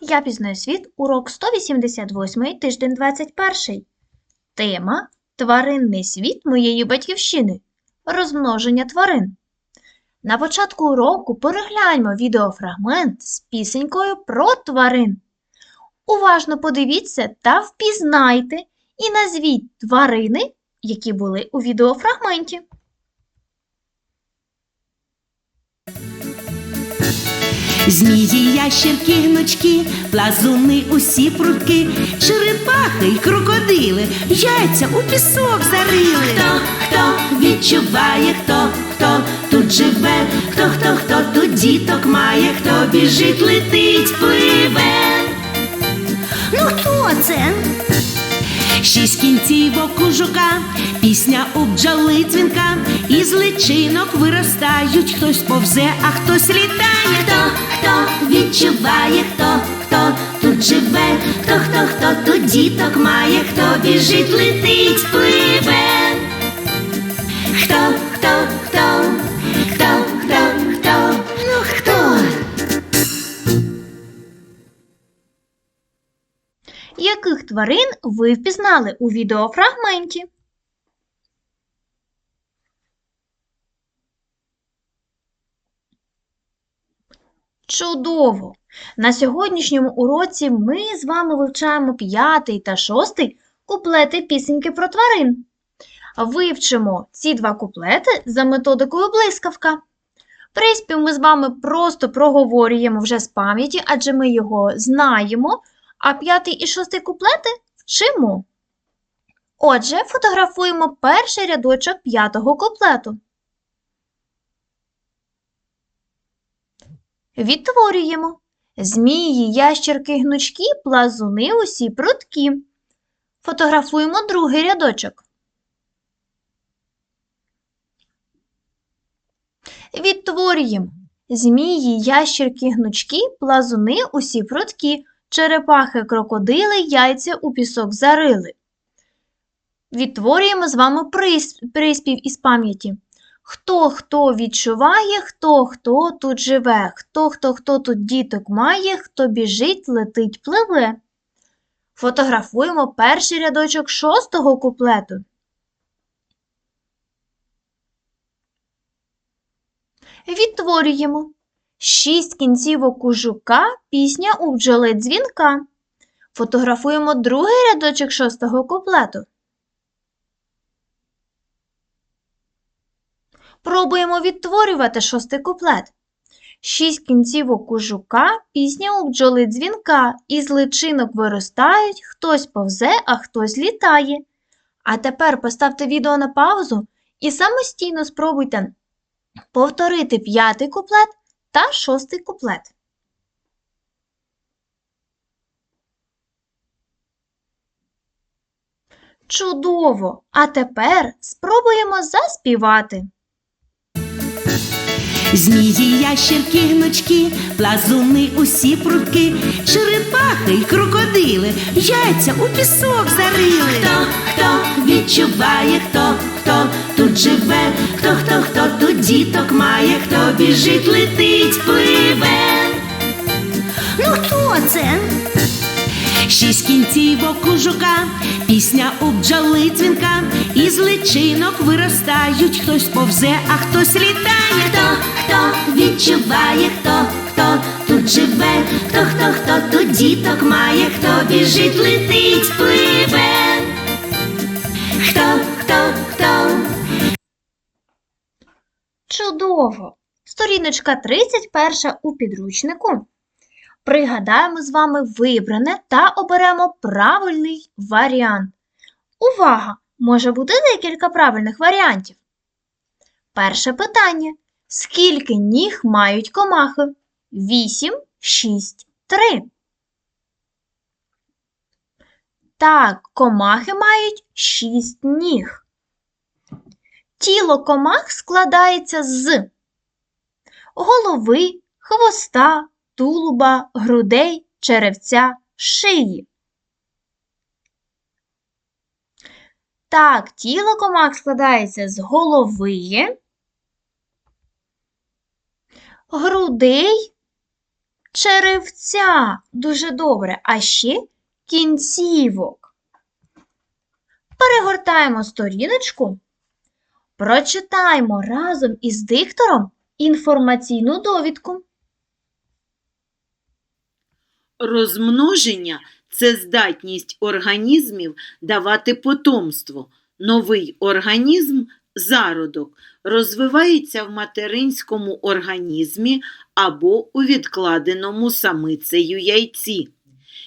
Я пізнаю світ, урок 188, тиждень 21. Тема Тваринний світ моєї батьківщини. Розмноження тварин. На початку уроку перегляньмо відеофрагмент з пісенькою про тварин. Уважно подивіться та впізнайте і назвіть тварини, які були у відеофрагменті. Змії, ящерки, гнучки, плазуни, усі прутки, черепахи й крокодили, яйця у пісок зарили. Хто, хто відчуває, хто, хто тут живе, хто, хто, хто тут діток має, хто біжить, летить, пливе. Ну хто це? Шість кінцівок у жука, пісня у бджоли дзвінка, із личинок виростають, хтось повзе, а хтось літає. Хто, хто відчуває, хто, хто тут живе, хто, хто, хто тут діток має, хто біжить, летить, пливе. Хто, хто, тварин ви впізнали у відеофрагменті? Чудово! На сьогоднішньому уроці ми з вами вивчаємо п'ятий та шостий куплети пісеньки про тварин. Вивчимо ці два куплети за методикою блискавка. Приспів ми з вами просто проговорюємо вже з пам'яті, адже ми його знаємо, а п'ятий і шостий куплети вчимо. Отже, фотографуємо перший рядочок п'ятого куплету. Відтворюємо. Змії, ящерки, гнучки, плазуни усі прудкі. Фотографуємо другий рядочок. Відтворюємо. Змії, ящерки, гнучки, плазуни усі прудкі, черепахи, крокодили, яйця у пісок зарили. Відтворюємо з вами приспів із пам'яті. Хто хто відчуває, хто хто тут живе, хто хто хто тут діток має, хто біжить, летить, пливе. Фотографуємо перший рядочок шостого куплету. Відтворюємо. Шість кінцівок у пісня у бджоли дзвінка. Фотографуємо другий рядочок шостого куплету. Пробуємо відтворювати шостий куплет. Шість кінцівок у пісня у бджоли дзвінка, із личинок виростають, хтось повзе, а хтось літає. А тепер поставте відео на паузу і самостійно спробуйте повторити п'ятий куплет та шостий куплет. Чудово! А тепер спробуємо заспівати. Змії, ящерки, гнучки, плазуни, усі прутки, черепахи й крокодили, яйця у пісок зарили. Хто, хто відчуває, хто, хто тут живе, хто, хто, хто тут діток має, хто біжить, летить, пливе. Ну хто це? Шість кінцівок у жука, пісня у бджоли дзвінка, із личинок виростають, хтось повзе, а хтось літає. Хто, хто відчуває, хто, хто тут живе, хто, хто, хто тут діток має, хто біжить, летить, пливе. Сторіночка 31 у підручнику. Пригадаємо з вами вибране та оберемо правильний варіант. Увага! Може бути декілька правильних варіантів. Перше питання. Скільки ніг мають комахи? 8, 6, 3. Так, комахи мають 6 ніг. Тіло комах складається з голови, хвоста, тулуба, грудей, черевця, шиї. Так, тіло комах складається з голови, грудей, черевця. Дуже добре. А ще кінцівок. Перегортаємо сторіночку. Прочитаємо разом із диктором інформаційну довідку. Розмноження це здатність організмів давати потомство. Новий організм зародок розвивається в материнському організмі або у відкладеному самицею яйці.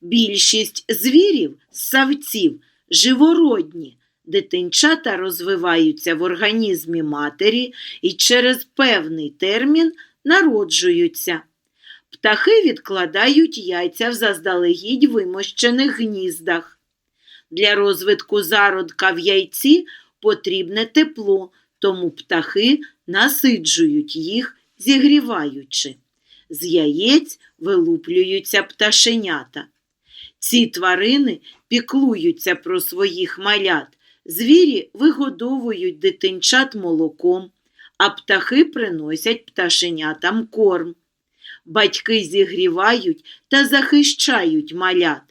Більшість звірів, савців, живородні. Дитинчата розвиваються в організмі матері і через певний термін народжуються. Птахи відкладають яйця в заздалегідь вимощених гніздах. Для розвитку зародка в яйці потрібне тепло, тому птахи насиджують їх, зігріваючи. З яєць вилуплюються пташенята. Ці тварини піклуються про своїх малят. Звірі вигодовують дитинчат молоком, а птахи приносять пташенятам корм. Батьки зігрівають та захищають малят,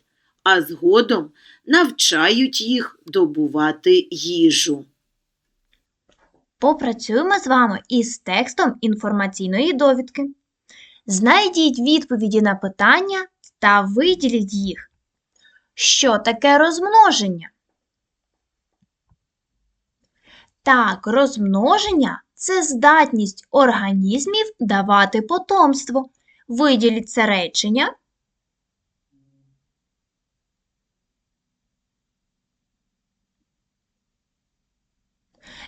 а згодом навчають їх добувати їжу. Попрацюємо з вами із текстом інформаційної довідки. Знайдіть відповіді на питання та виділіть їх. Що таке розмноження? Так, розмноження це здатність організмів давати потомство. Виділіть це речення.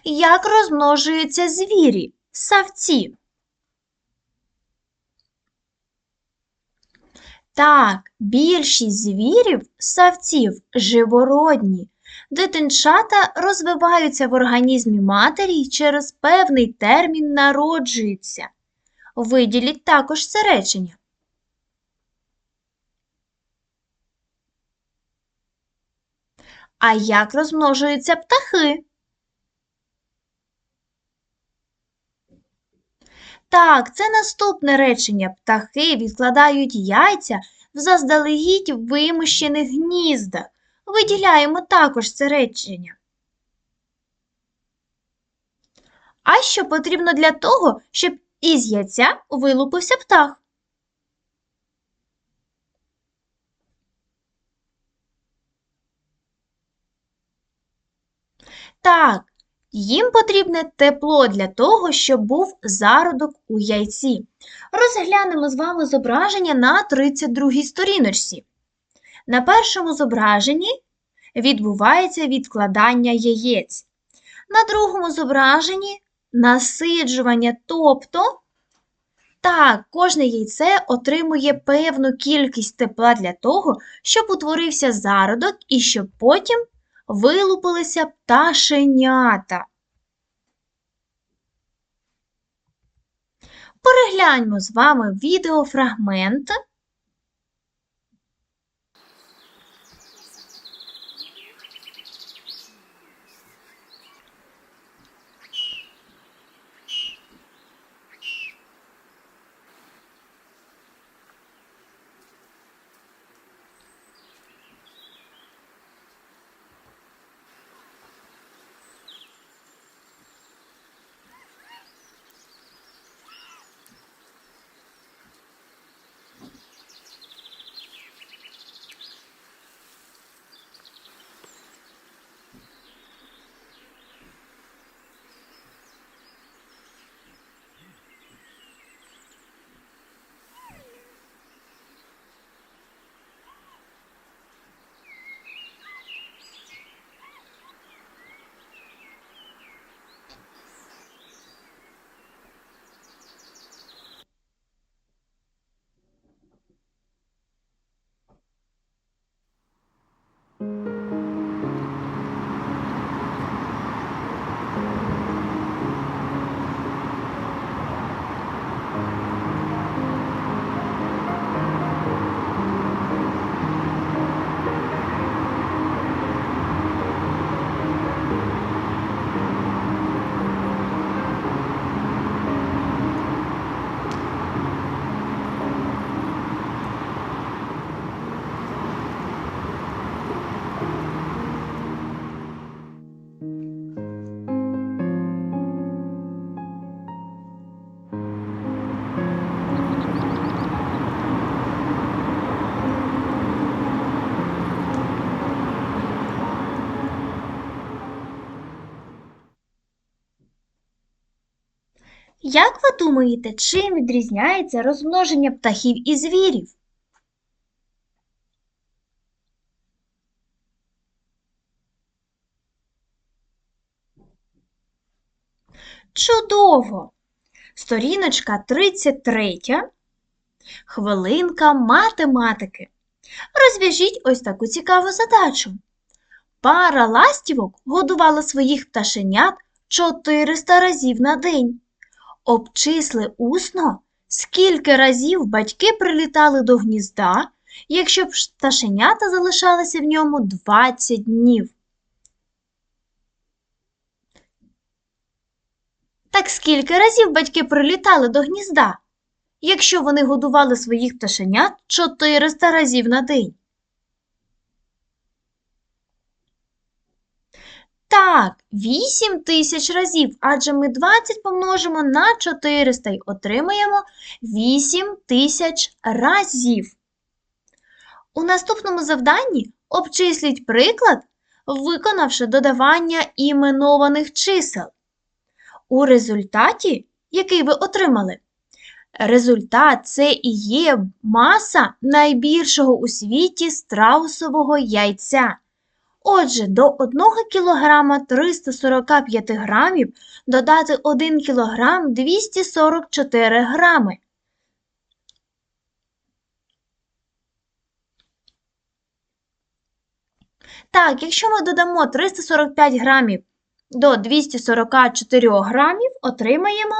Як розмножуються звірі, савці? Так, більшість звірів, савців, живородні. Дитинчата розвиваються в організмі матері і через певний термін народжуються. Виділіть також це речення. А як розмножуються птахи? Так, це наступне речення. Птахи відкладають яйця в заздалегідь вимощених гніздах. Виділяємо також це речення. А що потрібно для того, щоб із яйця вилупився птах? Так, їм потрібне тепло для того, щоб був зародок у яйці. Розглянемо з вами зображення на 32 сторіночці. На першому зображенні відбувається відкладання яєць. На другому зображенні насиджування, тобто так, кожне яйце отримує певну кількість тепла для того, щоб утворився зародок і щоб потім вилупилися пташенята. Перегляньмо з вами відеофрагмент. Як ви думаєте, чим відрізняється розмноження птахів і звірів? Чудово! Сторіночка 33. Хвилинка математики. Розв'яжіть ось таку цікаву задачу. Пара ластівок годувала своїх пташенят 400 разів на день. Обчисли усно, скільки разів батьки прилітали до гнізда, якщо б пташенята залишалися в ньому 20 днів. Так скільки разів батьки прилітали до гнізда, якщо вони годували своїх пташенят 400 разів на день? Так, 8 тисяч разів, адже ми 20 помножимо на 400 і отримаємо 8 тисяч разів. У наступному завданні обчисліть приклад, виконавши додавання іменованих чисел. У результаті, який ви отримали, результат це і є маса найбільшого у світі страусового яйця. Отже, до 1 кг 345 грамів додати 1 кг 244 грами. Так, якщо ми додамо 345 грамів до 244 грамів, отримаємо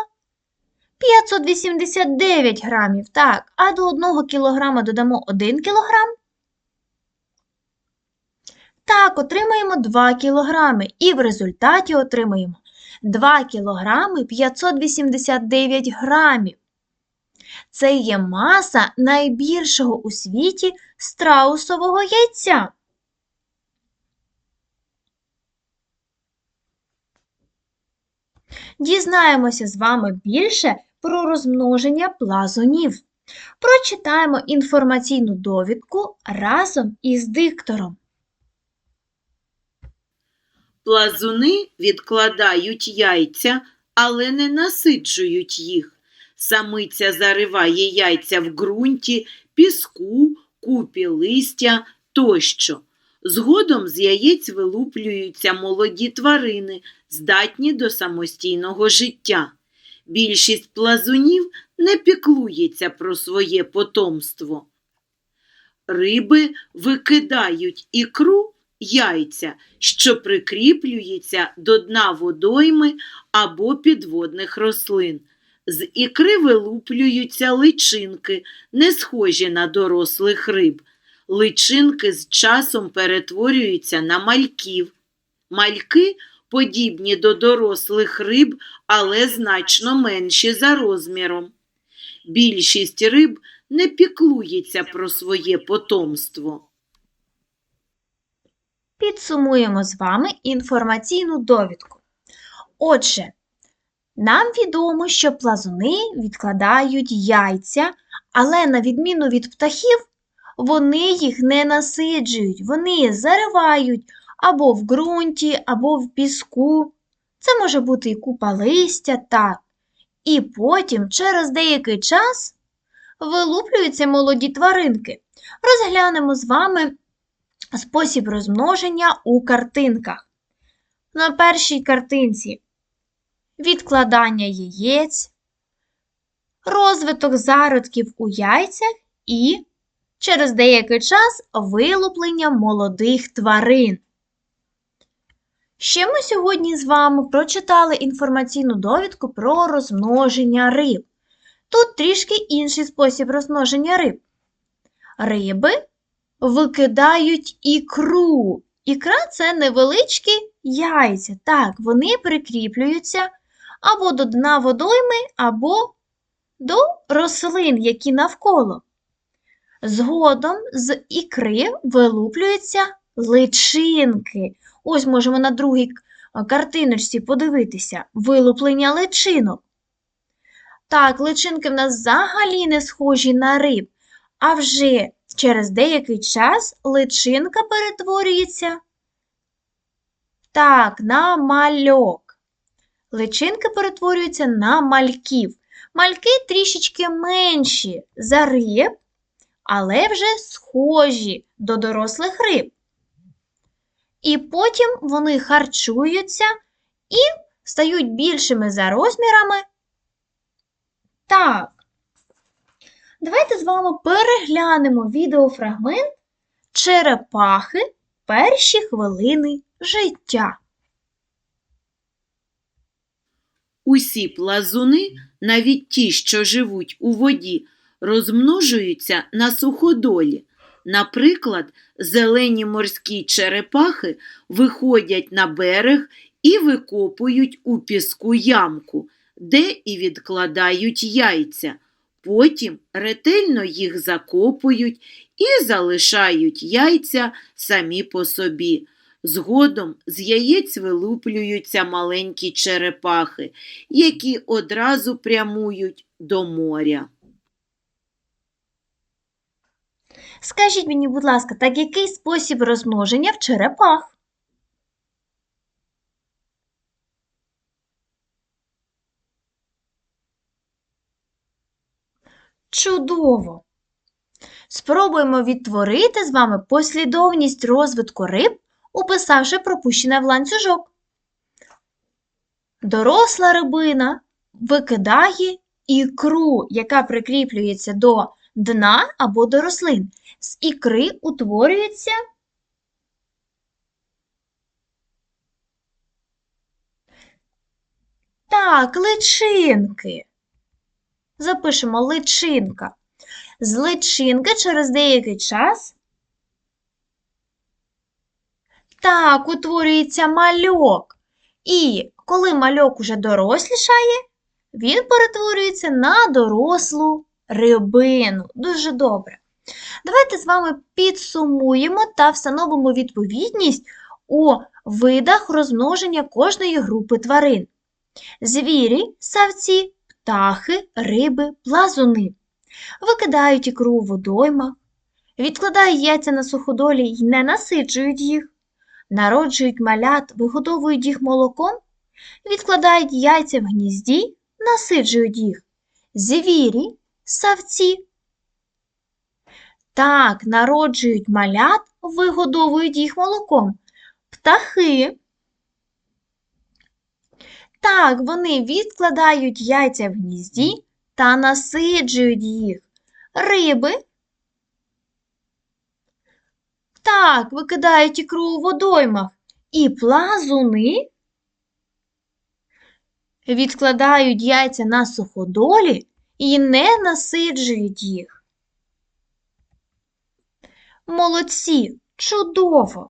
589 грамів. Так, а до 1 кг додамо 1 кг. Так, отримаємо 2 кілограми і в результаті отримаємо 2 кілограми 589 грамів. Це є маса найбільшого у світі страусового яйця. Дізнаємося з вами більше про розмноження плазунів. Прочитаємо інформаційну довідку разом із диктором. Плазуни відкладають яйця, але не насиджують їх. Самиця зариває яйця в ґрунті, піску, купі листя тощо. Згодом з яєць вилуплюються молоді тварини, здатні до самостійного життя. Більшість плазунів не піклується про своє потомство. Риби викидають ікру яйця, що прикріплюється до дна водойми або підводних рослин. З ікри вилуплюються личинки, не схожі на дорослих риб. Личинки з часом перетворюються на мальків. Мальки подібні до дорослих риб, але значно менші за розміром. Більшість риб не піклується про своє потомство. Підсумуємо з вами інформаційну довідку. Отже, нам відомо, що плазуни відкладають яйця, але на відміну від птахів, вони їх не насиджують, вони заривають або в ґрунті, або в піску. Це може бути і купа листя, так. І потім, через деякий час, вилуплюються молоді тваринки. Розглянемо з вами спосіб розмноження у картинках. На першій картинці відкладання яєць, розвиток зародків у яйцях і через деякий час вилуплення молодих тварин. Ще ми сьогодні з вами прочитали інформаційну довідку про розмноження риб. Тут трішки інший спосіб розмноження риб. Риби викидають ікру. Ікра це невеличкі яйця. Так, вони прикріплюються або до дна водойми, або до рослин, які навколо. Згодом з ікри вилуплюються личинки. Ось можемо на другій картиночці подивитися вилуплення личинок. Так, личинки в нас взагалі не схожі на риб, а вже через деякий час личинка перетворюється так, на мальок. личинки перетворюються на мальків. Мальки трішечки менші за риб, але вже схожі до дорослих риб. І потім вони харчуються і стають більшими за розмірами. Так. Давайте з вами переглянемо відеофрагмент черепахи перші хвилини життя. Усі плазуни, навіть ті, що живуть у воді, розмножуються на суходолі. Наприклад, зелені морські черепахи виходять на берег і викопують у піску ямку, де і відкладають яйця. Потім ретельно їх закопують і залишають яйця самі по собі. Згодом з яєць вилуплюються маленькі черепахи, які одразу прямують до моря. Скажіть мені, будь ласка, так який спосіб розмноження в черепах? Чудово! Спробуємо відтворити з вами послідовність розвитку риб, описавши пропущене в ланцюжок. Доросла рибина викидає ікру, яка прикріплюється до дна або до рослин. З ікри утворюється так, личинки. Запишемо личинка. З личинки через деякий час так, утворюється мальок. І коли мальок уже дорослішає, він перетворюється на дорослу рибину. Дуже добре. Давайте з вами підсумуємо та встановимо відповідність у видах розмноження кожної групи тварин. Звірі, савці, птахи, риби, плазуни. Викидають ікру у водоймах, відкладають яйця на суходолі й не насиджують їх, народжують малят, вигодовують їх молоком, відкладають яйця в гнізді, насиджують їх. Звірі, савці. Так, народжують малят, вигодовують їх молоком. Птахи. Так, вони відкладають яйця в гнізді та насиджують їх. Риби. Так, викидають ікру у водоймах. І плазуни відкладають яйця на суходолі і не насиджують їх. Молодці, чудово!